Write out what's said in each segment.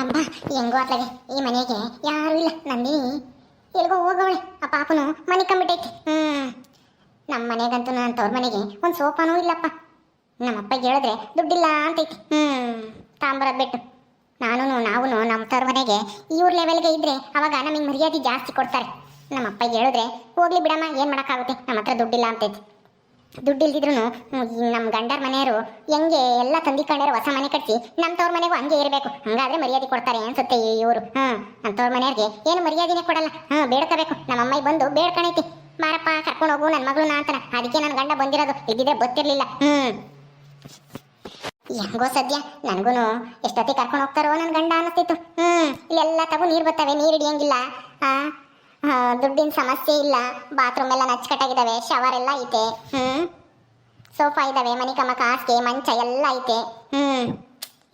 ಅಬ್ಬ ಹೆಂಗೋ ಅತ್ಲಾಗೆ, ಈ ಮನೆಗೆ ಯಾರು ಇಲ್ಲ ನಂದಿನಿ. ಎಲ್ಗೋ ಹೋಗವಳೆ, ಆ ಪಾಪನು ಮನೆ ಕಂಬಿಟ್ಟೈತಿ. ಹ್ಮ್. ನಮ್ಮ ಮನೆಗಂತೂ ನನ್ನ ತವ್ರ ಮನೆಗೆ ಒಂದು ಸೋಫಾನೂ ಇಲ್ಲಪ್ಪ. ನಮ್ಮ ಅಪ್ಪಗೆ ಹೇಳಿದ್ರೆ ದುಡ್ಡಿಲ್ಲ ಅಂತೈತಿ. ಹ್ಮ್. ತಾಂಬರದ್ ಬಿಟ್ಟು. ನಾನು ನಾವು ನಮ್ಮ ತವ್ರ ಮನೆಗೆ ಇವ್ರ ಲೆವೆಲ್ಗೆ ಇದ್ರೆ ಅವಾಗ ನಮಗೆ ಮರ್ಯಾದೆ ಜಾಸ್ತಿ ಕೊಡ್ತಾರೆ. ನಮ್ಮ ಅಪ್ಪಗೆ ಹೇಳಿದ್ರೆ ಹೋಗ್ಲಿ ಬಿಡಮ್ಮ, ಏನು ಮಾಡೋಕ್ಕಾಗುತ್ತೆ? ನಮ್ಮ ಹತ್ರ ದುಡ್ಡಿಲ್ಲ ಅಂತೈತಿ. ದುಡ್ಡು ಇಲ್ದಿದ್ರು ನಮ್ಮ ಗಂಡರ ಮನೆಯವರು ಹೆಂಗೆ ಎಲ್ಲ ತಂದಿಕೊಂಡ್ರೆ ಹೊಸ ಮನೆ ಕಟ್ಟಿ ನಮ್ಮ ತವ್ರ ಮನೆಗೂ ಹಂಗೆ ಇರಬೇಕು. ಹಂಗಾದ್ರೆ ಮರ್ಯಾದೆ ಕೊಡ್ತಾರೆ ಅನ್ಸುತ್ತೆ ಇವರು. ಹ್ಮ್ ನಮ್ಮ ತವ್ರ ಮನೆಯವ್ರಿಗೆ ಏನು ಮರ್ಯಾದೆನೇ ಕೊಡಲ್ಲ. ಹ್ಮ್, ಬೇಡ್ಕೋಬೇಕು. ನಮ್ಮ ಅಮ್ಮಾಯಿ ಬಂದು ಬೇಡ್ಕಣೈತಿ. ಮಾರಪ್ಪ, ಕರ್ಕೊಂಡು ಹೋಗು ನನ್ನ ಮಗಳು ಅಂತಾನ. ಅದಕ್ಕೆ ನನ್ನ ಗಂಡ ಬಂದಿರೋದು. ಇದ್ದಿದ್ರೆ ಗೊತ್ತಿರಲಿಲ್ಲ. ಹ್ಮ್. ಹೆಂಗೋ ಸದ್ಯ ನನಗೂ ಎಷ್ಟೊತ್ತಿಗೆ ಕರ್ಕೊಂಡು ಹೋಗ್ತಾರೋ ನನ್ನ ಗಂಡ ಅನ್ನಿಸ್ತಿತ್ತು ಹ್ಮ್, ಇಲ್ಲೆಲ್ಲ ತಗೋ ನೀರು ಬರ್ತವೆ ನೀರು ಹಿಡಿಯಂಗಿಲ್ಲ. ಹಾಂ ದುಡ್ಡಿನ ಸಮಸ್ಯೆ ಇಲ್ಲ. ಬಾತ್ರೂಮ್ ಎಲ್ಲ ನಚ್ಕಟ್ಟಾಗಿದ್ದಾವೆ ಶವರ್ ಎಲ್ಲ ಐತೆ. ಹ್ಮ್. ಸೋಫಾ ಇದಾವೆ ಮನೆ ಕಮ್ಮ ಮಂಚ ಎಲ್ಲ ಐತೆ. ಹ್ಮ್.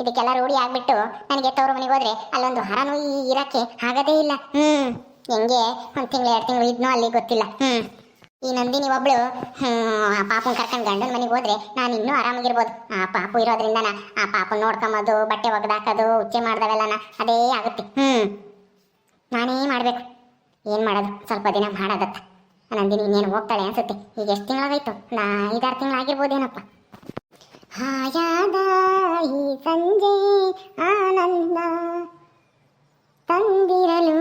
ಇದಕ್ಕೆಲ್ಲ ರೂಢಿ ಆಗ್ಬಿಟ್ಟು ನನಗೆ ತವ್ರ ಮನೆಗೆ ಹೋದ್ರೆ ಅಲ್ಲೊಂದು ಹರನು ಇರಕ್ಕೆ ಆಗದೇ ಇಲ್ಲ. ಹ್ಮ್. ಹೆಂಗೆ? ಒಂದು ತಿಂಗಳು, ಎರಡು ತಿಂಗಳು ಇದ್ನೋ ಅಲ್ಲಿ ಗೊತ್ತಿಲ್ಲ. ಹ್ಮ್. ಈ ನಂದಿನಿ ಒಬ್ಳು ಆ ಪಾಪನ್ ಕರ್ಕೊಂಡು ಗಂಡನ ಮನೆಗೆ ಹೋದ್ರೆ ನಾನು ಇನ್ನೂ ಆರಾಮಾಗಿರ್ಬೋದು. ಆ ಪಾಪು ಇರೋದ್ರಿಂದನ ಆ ಪಾಪನ್ ನೋಡ್ಕೊಂಬೋದು ಬಟ್ಟೆ ಒಗ್ದಾಕೋದು, ಉಚ್ಚೆ ಮಾಡ್ದವೆಲ್ಲನ, ಅದೇ ಆಗುತ್ತೆ. ಹ್ಮ್. ನಾನೇ ಮಾಡ್ಬೇಕು. ಏನ್ ಮಾಡೋದು? ಸ್ವಲ್ಪ ದಿನ ಮಾಡೋದತ್ತ ನಂದಿನಿ ಇನ್ನೇನು ಹೋಗ್ತಾಳೆ ಅನ್ಸುತ್ತೆ. ಈಗ ಎಷ್ಟು ತಿಂಗಳಾಗಾಯ್ತು ನಾ ಐದಾರು ತಿಂಗಳಾಗಿರ್ಬೋದೇನಪ್ಪ. ಹಾಯಾದ ಈ ಸಂಜೆ ಆನಂದ. ತಂದಿರಲು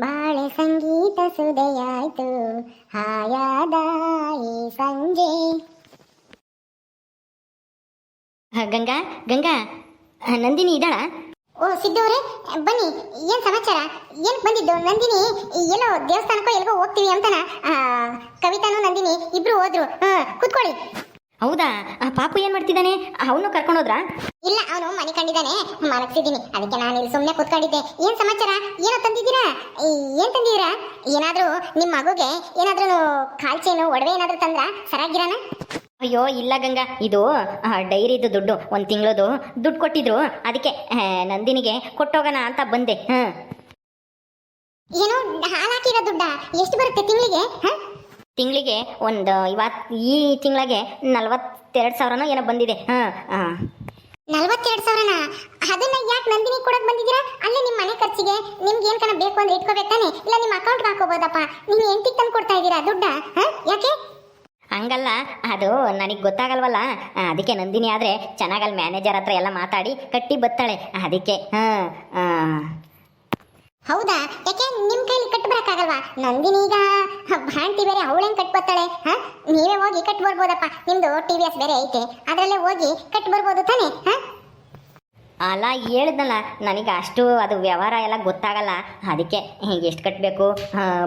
ಬಾಳೆ ಸಂಗೀತ ಸುದೆಯಾಯ್ತು. ಹಾಯಾದ ಈ ಸಂಜೆ. ಗಂಗಾ ಗಂಗಾ, ನಂದಿನಿ ಇದ್ದಾಳ? ಓ ಸಿದ್ದು ಅವರೇ ಬನ್ನಿ ಏನು ಸಮಾಚಾರ? ಏನು ಬಂದಿದ್ದು? ನಂದಿನಿ ಎಲ್ಲೋ ದೇವಸ್ಥಾನಕ್ಕೋ ಎಲ್ಗೋ ಹೋಗ್ತೀವಿ ಅಂತನ? ಕವಿತಾನು ನಂದಿನಿ ಇಬ್ರು ಹೋದ್ರು. ಕುತ್ಕೊಳ್ಳಿ. ಹೌದಾ? ಪಾಪು ಏನ್ ಮಾಡ್ತಿದ್ದಾನೆ? ಅವನು ಕರ್ಕೊಂಡೋದ್ರಾ ಇಲ್ಲ ಅವನು ಮನೆ ಕಂಡಿದ್ದಾನೆ. ಮಲಗ್ಸಿದ್ದೀನಿ. ಅದಕ್ಕೆ ನಾನು ಇಲ್ಲಿ ಸುಮ್ಮನೆ ಕೂತ್ಕೊಂಡಿದ್ದೆ. ಏನ್ ಸಮಾಚಾರ? ಏನೋ ತಂದಿದ್ದೀರಾ? ಏನ್ ತಂದಿದ್ದೀರಾ? ಏನಾದ್ರೂ ನಿಮ್ಮ ಮಗುಗೆ ಏನಾದ್ರೂ ಕಾಲ್ಚೇನು ಒಡವೆ ಏನಾದ್ರೂ ತಂದ್ರ? ಸರಾಗಿರಾನ? ಅಯ್ಯೋ ಇಲ್ಲ ಗಂಗಾ. ಇದು ಡೈರಿದು ದುಡ್ಡು ಒಂದು ತಿಂಗಳದು ದುಡ್ಡು ಕೊಟ್ಟಿದ್ರು. ಅದಕ್ಕೆ ನಂದಿನಿಗೆ ಕೊಟ್ಟೋಗೋಣ ಅಂತ ಬಂದೆ. ಹಾಂ. ಏನು ಹಾಲಾಕಿರೋ ದುಡ್ಡ. ಎಷ್ಟು ಬರುತ್ತೆ ತಿಂಗಳಿಗೆ? ತಿಂಗಳಿಗೆ ಒಂದು ಇವತ್ತು ಈ ತಿಂಗಳಿಗೆ ನಲ್ವತ್ತೆರಡು ಸಾವಿರನೋ ಏನೋ ಬಂದಿದೆ. ಹಾಂ ಹಾಂ ನಲ್ವತ್ತೆರಡು ಸಾವಿರನ? ಅದನ್ನ ಯಾಕೆ ನಂದಿನಿ ಕೊಡಕ್ ಬಂದಿದ್ದೀರಾ? ಅಲ್ಲೇ ನಿಮ್ಮ ಮನೆ ಖರ್ಚಿಗೆ. ನಿಮ್ಗೆ ಏನ್ ಕಣ ಬೇಕು ಅಂದ್ರೆ ಇಟ್ಕೋಬೇಕು ತಾನೆ. ಇಲ್ಲ ನಿಮ್ಮ ಅಕೌಂಟ್ಗೆ ಹಾಕೋಬೋದಪ್ಪ. ನೀವು ಎಂಟಿಗೆ ತಂದು ಕೊಡ್ತಾ ಇದ್ದೀರಾ ದುಡ್ಡ? ಹ? ಯಾಕೆ? ಹಂಗಲ್ಲ, ಅದು ನನಗೆ ಗೊತ್ತಾಗಲ್ವಲ್ಲ. ಅದಕ್ಕೆ ನಂದಿನಿ ಆದರೆ ಚೆನ್ನಾಗಲ್ಲ ಮ್ಯಾನೇಜರ್ ಹತ್ರ ಎಲ್ಲ ಮಾತಾಡಿ ಕಟ್ಟಿ ಬತ್ತಾಳೆ. ಅದಕ್ಕೆ ಹೌದಾ? ಯಾಕೆ ನಿಮ್ಮ ಕೈಲಿ ಕಟ್ ಬರಕ್ಕಾಗಲ್ವಾ? ನಂದಿನಿ ಈಗ ಭಾಂತಿ ಬೇರೆ ಅವಳೇನ್ ಕಟ್ ಬರ್ತಾಳೆ ಹ? ನೀವೇ ಹೋಗಿ ಕಟ್ ಬರ್ಬೋದಪ್ಪ. ನಿಮ್ದು ಟಿ ವಿ ಎಸ್ ಬೇರೆ ಐತೆ. ಅದರಲ್ಲೇ ಹೋಗಿ ಕಟ್ ಬರ್ಬೋದು ತಾನೆ, ಹ? ಅಲ್ಲ ಹೇಳಿದ್ನಲ್ಲ ನನಗೆ ಅಷ್ಟು ಅದು ವ್ಯವಹಾರ ಎಲ್ಲ ಗೊತ್ತಾಗಲ್ಲ. ಅದಕ್ಕೆ ಎಷ್ಟು ಕಟ್ಟಬೇಕು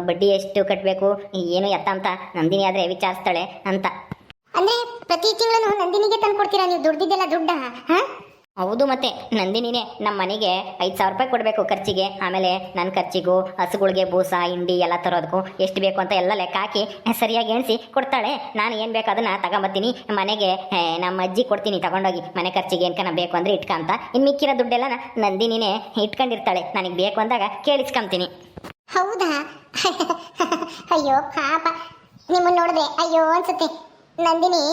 ಬಡ್ಡಿ ಎಷ್ಟು ಕಟ್ಟಬೇಕು ಏನು ಎತ್ತ ಅಂತ ನಂದಿನಿ ಆದರೆ ವಿಚಾರಿಸ್ತಾಳೆ ಅಂತ. ಅಂದರೆ ಪ್ರತಿ ತಿಂಗಳು ನಂದಿನಿಗೆ ತಂದು ಕೊಡ್ತೀರಾ ನೀವು? ದುಡ್ದಿದ್ದೆಲ್ಲ ದುಡ್ಡ? ಹ? ಹೌದು ಮತ್ತೆ ನಂದಿನಿನೇ ನಮ್ಮ ಮನೆಗೆ ಐದು ಸಾವಿರ ರೂಪಾಯಿ ಕೊಡಬೇಕು ಖರ್ಚಿಗೆ. ಆಮೇಲೆ ನನ್ನ ಖರ್ಚಿಗೂ, ಹಸುಗಳಿಗೆ ಬೂಸ, ಹಿಂಡಿ ಎಲ್ಲ ತರೋದಕ್ಕೂ ಎಷ್ಟು ಬೇಕು ಅಂತ ಎಲ್ಲ ಲೆಕ್ಕ ಹಾಕಿ ಸರಿಯಾಗಿ ಎಣಿಸಿ ಕೊಡ್ತಾಳೆ. ನಾನು ಏನು ಬೇಕು ಅದನ್ನು ತಗೊಂಬತ್ತೀನಿ. ಮನೆಗೆ ನಮ್ಮ ಅಜ್ಜಿ ಕೊಡ್ತೀನಿ, ತಗೊಂಡೋಗಿ. ಮನೆ ಖರ್ಚಿಗೆ ಏನ್ಕನ ಬೇಕು ಅಂದರೆ ಇಟ್ಕೊಂತ ಇನ್ನು ಮಿಕ್ಕಿರೋ ದುಡ್ಡೆಲ್ಲ ನಂದಿನಿನೇ ಇಟ್ಕೊಂಡಿರ್ತಾಳೆ. ನನಗೆ ಬೇಕು ಅಂದಾಗ ಕೇಳಿಸ್ಕೊಂತೀನಿ. ಹೌದಾ? ಅಯ್ಯೋ, ಪಾಪ. ನಿಮ್ಮನ್ನು ನೋಡಿದೆ ಅಯ್ಯೋ ಅನ್ಸುತ್ತೆ. ನಂದಿನಿ.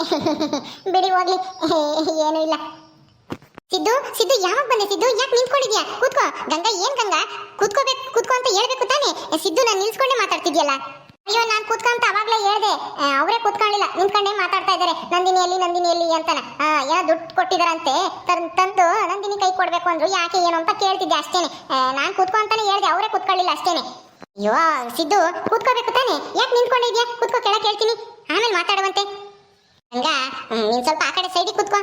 ಬಿಡಿ ಹೋಗ್ಲಿ. ಏನೂ ಇಲ್ಲ. ಸಿದ್ದು ಸಿದ್ದು ಯಾವಾಗ ಬಂದೆ ಸಿದ್ದು? ಯಾಕೆ ನಿಂತ್ಕೊಂಡಿದ್ಯಾ? ಕೂತ್ಕೋ. ಗಂಗಾ ಏನ್ ಗಂಗಾ? ಕೂತ್ಕೋಬೇಕು ಕೂತ್ಕೋ ಅಂತ ಹೇಳ್ಬೇಕು ತಾನೆ? ಸಿದ್ದು ನಾನು ನಿಲ್ಸ್ಕೊಂಡೆ ಮಾತಾಡ್ತಿದ್ಯಲ್ಲ? ಅಯ್ಯೋ ನಾನು ಕೂತ್ಕೊಂತ ಅವಾಗಲೇ ಹೇಳ್ದೆ. ಅವರೇ ಕೂತ್ಕೊಂಡಿಲ್ಲ. ನಿಂತ್ಕೊಂಡೇ ಮಾತಾಡ್ತಾ ಇದ್ದಾರೆ. ನಂದಿನಿಯಲ್ಲಿ ನಂದಿನಿಯಲ್ಲಿ ಅಂತಾನ. ಆ, ಏನೋ ದುಡ್ಡು ಕೊಟ್ಟಿದಾರಂತೆ. ತಂದು ನಂದಿನಿ ಕೈ ಕೊಡ್ಬೇಕು ಅಂದ್ರು. ಯಾಕೆ ಏನು ಅಂತ ಕೇಳ್ತಿದ್ದೆ ಅಷ್ಟೇನೆ. ನಾನು ಕೂತ್ಕೊ ಅಂತಾನೆ ಹೇಳ್ದೆ. ಅವರೇ ಕೂತ್ಕೊಳ್ಳಿಲ್ಲ ಅಷ್ಟೇನೆ. ಅಯ್ಯೋ ಸಿದ್ದು ಕೂತ್ಕೋಬೇಕು ತಾನೆ? ಯಾಕೆ ನಿಂತ್ಕೊಂಡಿದ್ಯಾ? ಕೂತ್ಕೋ ಕೆಳಗೆ ಹೇಳ್ತೀನಿ ಆಮೇಲೆ ಮಾತಾಡುವಂತೆ. ಹಂಗ ನೀನು ಸ್ವಲ್ಪ ಆ ಕಡೆ ಸೈಡಿಗೆ ಕೂತ್ಕೋ.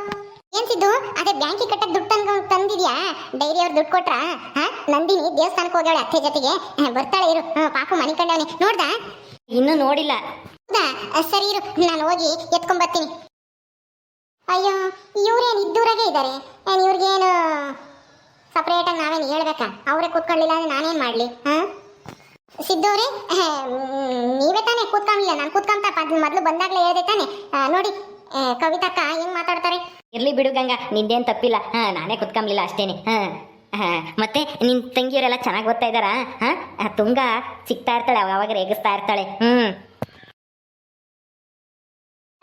ಏನ್ ಸಿದ್ದು? ಅದೇ ಬ್ಯಾಂಕಿಗೆ ಕಟ್ಟಕ್ ದುಡ್ಡು ತಂದು ತಂದಿದ್ಯಾ? ಡೈರಿ ಅವ್ರು ದುಡ್ಡು ಕೊಟ್ರ? ಹಾ? ನಂದಿನಿ ದೇವಸ್ಥಾನಕ್ಕೆ ಹೋಗ್ಯಾಳೆ ಅತ್ತೆ ಜೊತೆಗೆ. ಹ, ಬರ್ತಾಳೆ ಇರು. ಹ, ಪಾಪು ಮನೆ ನೋಡ್ದ? ನೋಡ್ದಾ ಇನ್ನೂ ನೋಡಿಲ್ಲ. ಹೌದಾ ಸರಿ ಇರು. ನಾನು ಹೋಗಿ ಎತ್ಕೊಂಬರ್ತೀನಿ. ಅಯ್ಯೋ ಇವ್ರೇನು ಇದ್ದೂರಾಗೆ ಇದ್ದಾರೆ ಏನು ಇವ್ರಿಗೇನು ಸಪ್ರೇಟಾಗಿ ನಾವೇನು ಹೇಳ್ಬೇಕಾ? ಅವರೇ ಕೂತ್ಕೊಳ್ಳಿಲ್ಲ ಅಂದ್ರೆ ನಾನೇನು ಮಾಡಲಿ? ಹಾಂ? ಸಿದ್ದವ್ರೆ ನೀವೇ ತಾನೇ ಕೂತ್ಕೊಂಡಿಲ್ಲ. ನಾನು ಕೂತ್ಕೊಂತ ಮೊದಲು ಬಂದಾಗಲೇ ಹೇಳಿದೆ ತಾನೆ. ಆ, ನೋಡಿ ಕವಿತಕ್ಕ, ಹೆಂಗ್ ಮಾತಾಡ್ತಾರೆ? ಇರ್ಲಿ ಬಿಡು ಗಂಗಾ, ನಿಂದೇನ್ ತಪ್ಪಿಲ್ಲ. ಹಾ, ನಾನೇ ಕುತ್ಕೊಂಬ್ಲಿಲ್ಲ ಅಷ್ಟೇನೆ. ಹಾಂ ಮತ್ತೆ ನಿನ್ನ ತಂಗಿಯವರೆಲ್ಲ ಚೆನ್ನಾಗಿ ಓದ್ತಾ ಇದ್ದಾರಾ? ಹಾ ತುಂಗ ಸಿಗ್ತಾ ಇರ್ತಾಳೆ, ಅವಾಗ ರೇಗಿಸ್ತಾ ಇರ್ತಾಳೆ. ಹ್ಮ್.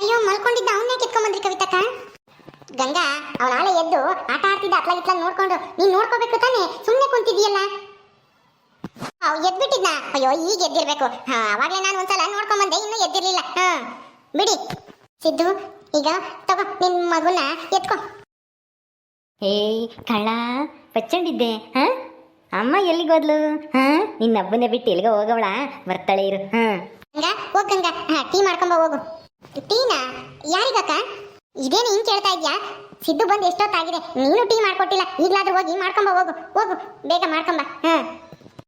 ಅಯ್ಯೋ, ಮಲ್ಕೊಂಡಿದ್ದ ಅವನ್ನೇ ಕಿತ್ಕೊಂಡ್ಬಂದ್ರಿ ಕವಿತಕ್ಕ? ಗಂಗಾ, ಅವನ ನಾಳೆ ಎದ್ದು ಆಟ ಆಡ್ತಿದ್ದ ಅತ್ಲ ಗಿತ್ಲ ನೋಡ್ಕೊಂಡು ನೀನ್ ನೋಡ್ಕೋಬೇಕು ತಾನೆ? ಸುಮ್ಮನೆ ಕುಂತಿದ್ಯಲ್ಲ ಅವ್ ಎದ್ಬಿಟ್ಟಿದ್ನ. ಅಯ್ಯೋ, ಈಗ ಎದ್ದಿರ್ಬೇಕು. ಹಾ, ಅವಾಗ್ಲೇ ನಾನು ಒಂದ್ಸಲ ನೋಡ್ಕೊಂಡ್ ಬಂದೆ ಇನ್ನೂ ಎದ್ದಿರ್ಲಿಲ್ಲ. ಹಾ. ಬಿಡಿ. ಸಿದ್ದು ಈಗ ತಗೋ ನಿನ್ ಮಗುನ ಎತ್ಕೋ. ಏಯ್ ಕಳ್ಳ ಪಚ್ಚಂಡಿದ್ದೆ ಹಾ? ಅಮ್ಮ ಎಲ್ಲಿಗೆ ಹೋದ್ಲು? ಹಾ? ನಿನ್ನ ಅಬ್ಬನ ಬಿಟ್ಟು ಎಲ್ಲಿಗೆ ಹೋಗವಳ ಬರ್ತಾಳೆ ಇರು ಹಾ? ಗಂಗಾ ಹೋಗ್ ಗಂಗ ಹಾ ಟೀ ಮಾಡ್ಕೊಂಬ ಹೋಗು. ಟೀನಾ? ಯಾರಿಗಕ್ಕ? ಇದೇನು ಹಿಂಗ್ ಕೇಳ್ತಾ ಇದ್ಯಾ? ಸಿದ್ದು ಬಂದು ಎಷ್ಟೊತ್ತಾಗಿದೆ? ನೀನು ಟೀ ಮಾಡ್ಕೊಟ್ಟಿಲ್ಲ ಈಗಲಾದ್ರೂ ಹೋಗಿ ಮಾಡ್ಕೊಂಬ ಹೋಗು. ಹೋಗು ಬೇಗ ಮಾಡ್ಕೊಂಬ ಹಾ?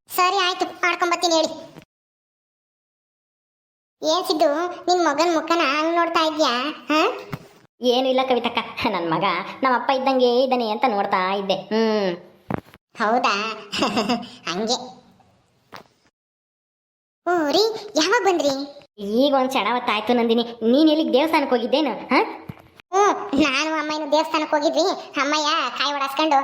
ಸರಿ ಆಯ್ತು ಮಾಡ್ಕೊಂಬತ್ತೀನಿ ಹೇಳಿ. ಏನ್ ಸಿದ್ದು ನಿನ್ ಮಗನ್ ಮುಖನ ಹಂಗ್ ನೋಡ್ತಾ ಇದ್ಯಾ? ಹಾ? ಏನು ಇಲ್ಲ ಕವಿತಕ್ಕ. ನನ್ನ ಮಗ ನಮ್ಮ ಅಪ್ಪ ಇದ್ದಂಗೆ ಇದ್ದಾನೆ ಅಂತ ನೋಡ್ತಾ ಇದ್ದೆ. ಹ್ಮ್. ಹೌದಾ? ಹಂಗೆ. ಓ ರೀ ಯಾವಾಗ ಬಂದ್ರಿ? ಈಗ ಒಂದು ಕ್ಷಣ ಹೊತ್ತಾಯ್ತು ನಂದಿನಿ. ನೀನು ಎಲ್ಲಿಗೆ ದೇವಸ್ಥಾನಕ್ಕೆ ಹೋಗಿದ್ದೇನು? ಹಾ? ನಾನು ಅಮ್ಮನ ದೇವಸ್ಥಾನಕ್ಕೆ ಹೋಗಿದ್ವಿ. ಅಮ್ಮಯ್ಯ ಕಾಯಿ ಹೊಡಸ್ಕೊಂಡು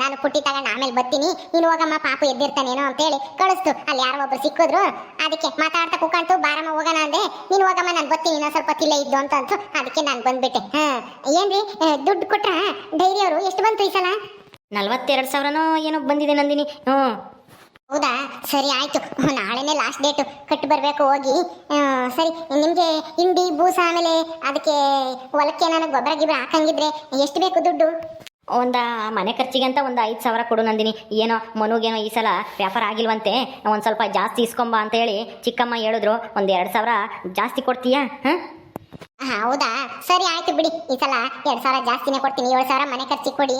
ನಾನು ಪುಟ್ಟಿ ತಗೊಂಡು ಆಮೇಲೆ ಬರ್ತೀನಿ. ನೀನು ಹೋಗಮ್ಮ, ಪಾಪು ಎದ್ದಿರ್ತಾನೇನೋ ಅಂತೇಳಿ ಕಳಿಸ್ತು. ಅಲ್ಲಿ ಯಾರೋ ಒಬ್ರು ಸಿಕ್ಕಿದ್ರು. ಅದಕ್ಕೆ ಮಾತಾಡ್ತಾ ಕೂಕಂತು ಬಾರಮ್ಮ, ಹೋಗೋಣ ಅಂದೆ. ನೀನು ಹೋಗಮ್ಮ, ನಾನು ಬರ್ತೀನಿ. ಇನ್ನೊಂದು ಸ್ವಲ್ಪ ತಿಲ್ಲ ಇದ್ದು ಅಂತ ಅಂತು. ಅದಕ್ಕೆ ನಾನು ಬಂದ್ಬಿಟ್ಟೆ. ಹಾಂ, ಏನ್ರಿ ದುಡ್ಡು ಕೊಟ್ರ? ಡೈರಿ ಅವರು, ಎಷ್ಟು ಬಂತು ಈ ಸಲ? ನಲ್ವತ್ತೆರಡು ಸಾವಿರನೋ ಏನೋ ಬಂದಿದೆ ನಂದಿನಿ. ಹ್ಞೂ ಹೌದಾ? ಸರಿ ಆಯ್ತು. ನಾಳೆನೇ ಲಾಸ್ಟ್ ಡೇಟು ಕಟ್ಟಿ ಬರಬೇಕು ಹೋಗಿ. ಸರಿ ನಿಮಗೆ ಹಿಂಡಿ ಬೂಸ ಆಮೇಲೆ ಅದಕ್ಕೆ ಹೊಲಕ್ಕೆ ನನಗೆ ಗೊಬ್ಬರ ಗಿಬ್ಬರ ಹಾಕಂಗಿದ್ರೆ ಎಷ್ಟು ಬೇಕು ದುಡ್ಡು? ಒಂದು ಮನೆ ಖರ್ಚಿಗಂತ ಒಂದು ಐದು ಸಾವಿರ ಕೊಡು ನಂದಿನಿ. ಏನೋ ಮನುಗೇನೋ ಈ ಸಲ ವ್ಯಾಪಾರ ಆಗಿಲ್ವಂತೆ. ಒಂದು ಸ್ವಲ್ಪ ಜಾಸ್ತಿ ಇಸ್ಕೊಂಬ ಅಂತ ಹೇಳಿ ಚಿಕ್ಕಮ್ಮ ಹೇಳಿದ್ರು. ಒಂದು ಎರಡು ಸಾವಿರ ಜಾಸ್ತಿ ಕೊಡ್ತೀಯಾ? ಹಾಂ ಹೌದಾ? ಸರಿ, ಆಯ್ತು ಬಿಡಿ. ಈ ಸಲ ಎರಡ್ ಸಾವಿರ ಜಾಸ್ತಿನೇ ಕೊಡ್ತೀನಿ. ಏಳು ಸಾವಿರ ಮನೆ ಖರ್ಚಿಗೆ ಕೊಡಿ.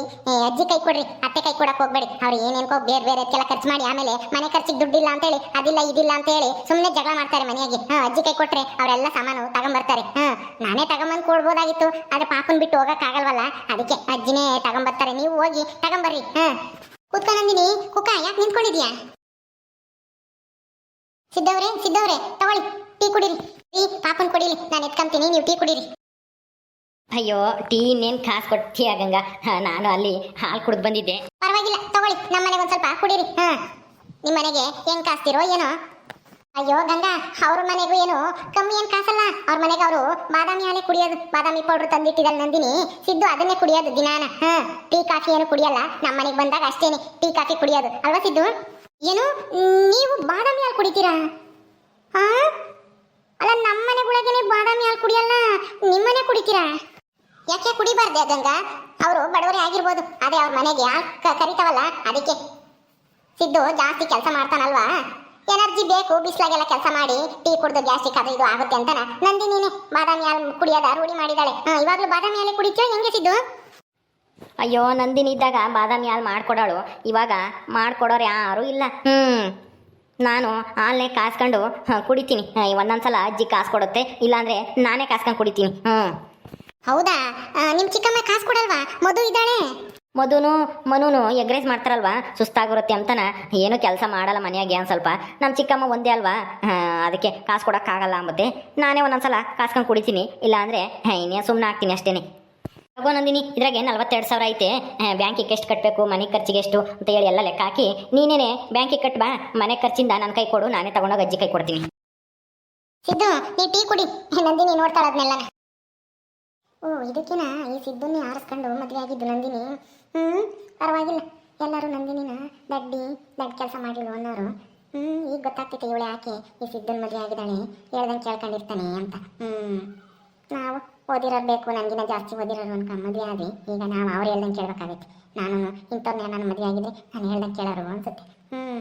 ಅಜ್ಜಿ ಕೈ ಕೊಡ್ರಿ. ಅತ್ತೆ ಕೈ ಕೊಡಕ್ಕೆ ಹೋಗ್ಬೇಡಿ. ಅವ್ರು ಏನೇನ್ಕೋ ಬೇರೆ ಬೇರೆ ಅದಕ್ಕೆಲ್ಲ ಖರ್ಚು ಮಾಡಿ ಆಮೇಲೆ ಮನೆ ಖರ್ಚಿಗೆ ದುಡ್ಡಿಲ್ಲ ಅಂತ ಹೇಳಿ ಅದಿಲ್ಲ, ಇದಿಲ್ಲ ಅಂತ ಹೇಳಿ ಸುಮ್ಮನೆ ಜಗಳ ಮಾಡ್ತಾರೆ ಮನೆಯಾಗೆ. ಹಾಂ, ಅಜ್ಜಿ ಕೈ ಕೊಟ್ರೆ ಅವರೆಲ್ಲ ಸಾಮಾನು ತಗೊಂಬರ್ತಾರೆ. ಹಾ, ನಾನೇ ತಗೊಂಬಂದು ಕೊಡ್ಬೋದಾಗಿತ್ತು. ಆದ್ರೆ ಪಾಪನ್ ಬಿಟ್ಟು ಹೋಗೋಕ್ಕಾಗಲ್ವಲ್ಲ ಅದಕ್ಕೆ ಅಜ್ಜಿನೇ ತಗೊಂಬರ್ತಾರೆ. ನೀವು ಹೋಗಿ ತಗೊಂಬರ್ರಿ. ಹಾ. ಕೂತ್ಕೊಂಡಂದಿನಿ ಕುಕ್ಕ, ಯಾಕೆ ನಿಂತ್ಕೊಂಡಿದ್ಯಾ? ಸಿದ್ದವ್ರೆ ಸಿದ್ದವ್ರೆ, ತಗೊಳ್ಳಿ. ಟೀ ಕುಡೀರಿ. ಟೀ ಪಾಪನ್ ಕುಡೀರಿ ನಾನು ಎತ್ಕೊಂತೀನಿ. ನೀವು ಟೀ ಕುಡೀರಿ. ಅಯ್ಯೋ, ಟೀ ಇನ್ನೇನು ಕಾಸು ಕೊಡ್ತೀಯ ಗಂಗಾ ನಾನು ಅಲ್ಲಿ ಹಾಲು ಕುಡ್ದು ಬಂದಿದ್ದೆ. ಪರವಾಗಿಲ್ಲ, ತಗೊಳ್ಳಿ. ನಮ್ಮ ಮನೆಗೆ ಒಂದ್ ಸ್ವಲ್ಪ ಕುಡೀರಿ. ಹಾ. ನಿಮ್ಮ ಮನೆಗೆ ಹೆಂಗ್ ಕಾಸ್ತಿರೋ ಏನೋ? ಅಯ್ಯೋ, ಗಂಗಾ, ಅವ್ರ ಮನೆಗೂ ಏನು ಕಮ್ಮಿ ಏನ್ ಕಾಸಲ್ಲ. ಅವ್ರ ಮನೆಗೆ ಅವರು ಬಾದಾಮಿ ಹಾಲೆ ಕುಡಿಯೋದು, ಬಾದಾಮಿ ಪೌಡರ್ ತಂದಿಟ್ಟಿದಲ್ ನಂದಿನಿ. ಸಿದ್ದು ಅದನ್ನೇ ಕುಡಿಯೋದು ದಿನಾನ. ಹಾ, ಟೀ, ಕಾಫಿ ಏನು ಕುಡಿಯಲ್ಲ. ನಮ್ಮ ಮನೆಗೆ ಬಂದಾಗ ಅಷ್ಟೇನೆ. ಟೀ, ಕಾಫಿ ಕುಡಿಯೋದು. ಅಲ್ವಾ ಸಿದ್ದು? ಏನು? ನೀವು ಬಾದಾಮಿ ಹಾಲು ಕುಡಿತೀರಾ? ಹಾ ಅಲ್ಲ ನಮ್ಮ ಮನೆಗೊಳಗೇನೆ ಬಾದಾಮಿ ಹಾಲು ಕುಡಿಯಲ್ಲ. ನಿಮ್ಮನೆ ಕುಡಿತೀರಾ? ಯಾಕೆ ಕುಡಿಬಾರ್ದೆ ಗಂಗಾ? ಅವರು ಬಡವರೇ ಆಗಿರ್ಬೋದು. ಅದೇ ಅವ್ರ ಮನೆಗೆ ಕರಿತಾವಲ್ಲ? ಅದಕ್ಕೆ. ಸಿದ್ದು ಜಾಸ್ತಿ ಕೆಲಸ ಮಾಡ್ತಾನಲ್ವಾ? ಎನರ್ಜಿ ಬೇಕು, ಬಿಸಿಲಾಗೆಲ್ಲ ಕೆಲಸ ಮಾಡಿ, ಟೀ ಕುಡಿದು ಗ್ಯಾಸ್ಟ್ರಿಕ್ ಅದು ಇದು ಆಗುತ್ತೆ ಅಂತ ನಂದಿನಿನೇ ಬಾದಾಮಿ ಹಾಲು ಕುಡಿಯೋದ, ರೂಢಿ ಮಾಡಿದಾಳೆ. ಇವಾಗ್ಲೂ ಬಾದಾಮಿ ಹಾಲು ಕುಡಿತೀಯೋ ಹೆಂಗೆ ಸಿದ್ದು? ಅಯ್ಯೋ, ನಂದಿನಿ ಇದ್ದಾಗ ಬಾದಾಮಿ ಹಾಲು ಮಾಡ್ಕೊಡೋಳು. ಇವಾಗ ಮಾಡ್ಕೊಡೋರು ಯಾರೂ ಇಲ್ಲ. ಹ್ಞೂ ನಾನು ಹಾಲನ್ನೇ ಕಾಸ್ಕೊಂಡು ಕುಡಿತೀನಿ. ಒಂದೊಂದು ಸಲ ಅಜ್ಜಿ ಕಾಸು ಕೊಡುತ್ತೆ ಇಲ್ಲಾಂದರೆ ನಾನೇ ಕಾಸ್ಕೊಂಡು ಕುಡಿತೀನಿ. ಹ್ಞೂ ಹೌದಾ? ನಿಮ್ಮ ನಿಮ್ ಚಿಕ್ಕಮ್ಮ ಕಾಸು ಕೊಡಲ್ವಾ? ಮಧು ಇದ್ದಾಳೆ. ಮಧುನು ಮನುನು ಎಗ್ ರೈಸ್ ಮಾಡ್ತಾರಲ್ವಾ? ಸುಸ್ತಾಗಿರುತ್ತೆ ಅಂತನ. ಏನು ಕೆಲಸ ಮಾಡಲ್ಲ ಮನೆಯಾಗೆ ಒಂದು ಸ್ವಲ್ಪ. ನಮ್ಮ ಚಿಕ್ಕಮ್ಮ ಒಂದೇ ಅಲ್ವಾ? ಅದಕ್ಕೆ ಕಾಸು ಕೊಡೋಕ್ಕಾಗಲ್ಲ ಅಂಬತ್ತೆ. ನಾನೇ ಒಂದೊಂದ್ಸಲ ಕಾಸ್ಕೊಂಡು ಕುಡಿತೀನಿ. ಇಲ್ಲಾಂದರೆ ಇನ್ನೇ ಸುಮ್ಮನೆ ಹಾಕ್ತೀನಿ ಅಷ್ಟೇನೆ. ತಗೋ ನಂದಿನಿ ಇದ್ರಾಗೆ ನಲ್ವತ್ತೆರಡು ಸಾವಿರ ಐತೆ. ಬ್ಯಾಂಕಿಗೆ ಎಷ್ಟು ಕಟ್ಟಬೇಕು ಮನೆ ಖರ್ಚಿಗೆ ಎಷ್ಟು ಅಂತ ಹೇಳಿ ಎಲ್ಲ ಲೆಕ್ಕ ಹಾಕಿ ನೀನೇನೆ ಬ್ಯಾಂಕಿಗೆ ಕಟ್ ಬಾ. ಮನೆ ಖರ್ಚಿಂದ ನನ್ನ ಕೈ ಕೊಡು ನಾನೇ ತಗೊಂಡೋಗಿ ಅಜ್ಜಿ ಕೈ ಕೊಡ್ತೀನಿ. ಸಿದ್ದು ನೀ ಟೀ ಕುಡಿ. ನಂದಿನಿ ನೋಡ್ತಾಳೆ ಅದನ್ನೆಲ್ಲ ಓ, ಇದಕ್ಕಿನ ಈ ಸಿದ್ದುನ್ನೇ ಆರಿಸ್ಕೊಂಡು ಮದುವೆ ಆಗಿದ್ದು ನಂದಿನಿ? ಹ್ಮ್, ಪರವಾಗಿಲ್ಲ. ಎಲ್ಲರೂ ನಂದಿನಿನ ದಡ್ಡಿ ದಡ್ಡ ಕೆಲಸ ಮಾಡಿಲ್ಲ ಅನ್ನೋರು. ಹ್ಮ್, ಈಗ ಗೊತ್ತಾಗ್ತೈತೆ ಇವಳೆ ಯಾಕೆ ಈ ಸಿದ್ದನ್ ಮದುವೆ ಆಗಿದ್ದಾಳೆ? ಹೇಳ್ದಂಗೆ ಕೇಳ್ಕೊಂಡಿರ್ತಾನೆ ಅಂತ. ಹ್ಮ್. ನಾವು ಓದಿರಬೇಕು ಬೇಕು ನನಗಿನ ಜಾಸ್ತಿ ಓದಿರೋರು ಅನ್ಕ, ಮದುವೆ ಆದ್ವಿ. ಈಗ ನಾವು ಅವ್ರು ಹೇಳ್ದಂಗೆ ಕೇಳ್ಬೇಕಾಗೈತಿ. ನಾನು ಇಂಥವ್ರನ್ನ ನಾನು ಮದುವೆ ಆಗಿದ್ರೆ ನಾನು ಹೇಳ್ದಂಗೆ ಕೇಳೋರು ಅನ್ಸುತ್ತೆ. ಹ್ಮ್.